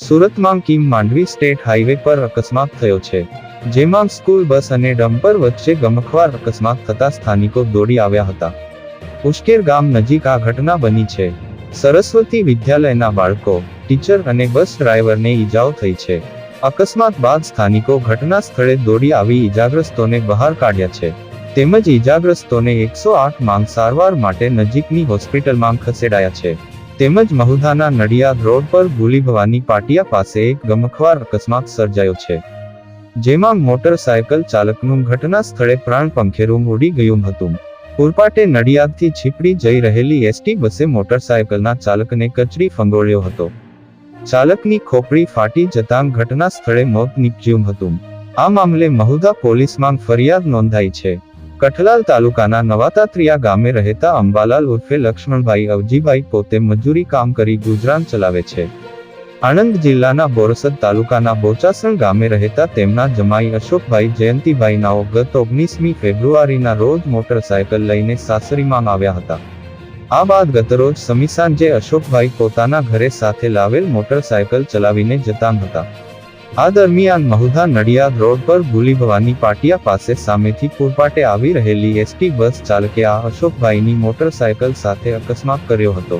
સુરતમાં Kim Mandvi state highway પર અકસ્માત થયો છે, જેમાં સ્કૂલ, બસ અને ડમ્પર વચ્ચે ગમખવાર અકસ્માત થતા સ્થાનિકો દોડી આવ્યા હતા. ઉશ્કેર ગામ નજીક આ ઘટના બની છે. સરસ્વતી વિદ્યાલયના બાળકો, ટીચર અને બસ ડ્રાઈવરને ઈજાઓ થઈ છે. અકસ્માત બાદ સ્થાનિકો ઘટના સ્થળે દોડી આવી ઈજાગ્રસ્તોને બહાર કાઢ્યા છે. તેમજ ઈજાગ્રસ્તોને એકસો આઠ માંગ સારવાર માટે નજીકની હોસ્પિટલમાં ખસેડાયા છે. તેમજ મહુધાના નડિયાદ રોડ પર ભૂલીભવાની પાટિયા પાસે એક ગમખવાર અકસ્માત સર્જાયો છે. જેમાં મોટરસાયકલ ચાલકનું ઘટના સ્થળે પ્રાણ પંખેરું ઉડી ગયું હતું. પુરપાટે નડિયાદથી છીપડી જઈ રહેલી એસટી બસે મોટરસાયકલના ચાલકને કચડી ફંગોળ્યો હતો. ચાલકની ખોપડી ફાટી જતાં ઘટના સ્થળે મોત નીપજ્યું હતું. આ મામલે મહુધા પોલીસમાં ફરિયાદ નોંધાઈ છે. કઠલાલ તાલુકાના નવાતાત્રિયા ગામે રહેતા અંબાલાલ ઉર્ફે લક્ષ્મણભાઈ અવજીભાઈ પોતે મજૂરી કામ કરી ગુજરાન ચલાવે છે. આણંદ જિલ્લાના બોરસદ તાલુકાના બોચાસણ ગામે રહેતા તેમના જમાઈ અશોકભાઈ જયંતિભાઈનાઓ ગત ઓગણીસમી ફેબ્રુઆરીના રોજ મોટરસાયકલ લઈને સાસરીમાં આવ્યા હતા. આ બાદ ગતરોજ સમી સાંજે અશોકભાઈ પોતાના ઘરે સાથે લાવેલ મોટરસાયકલ ચલાવીને જતા હતા. આ દરમિયાન મહુધા નડિયાદ રોડ પર ભૂલી ભવાની પાટિયા પાસે સામેથી પૂરપાટે આવી રહેલી એસટી બસ ચાલકે આ અશોકભાઈની મોટરસાયકલ સાથે અકસ્માત કર્યો હતો.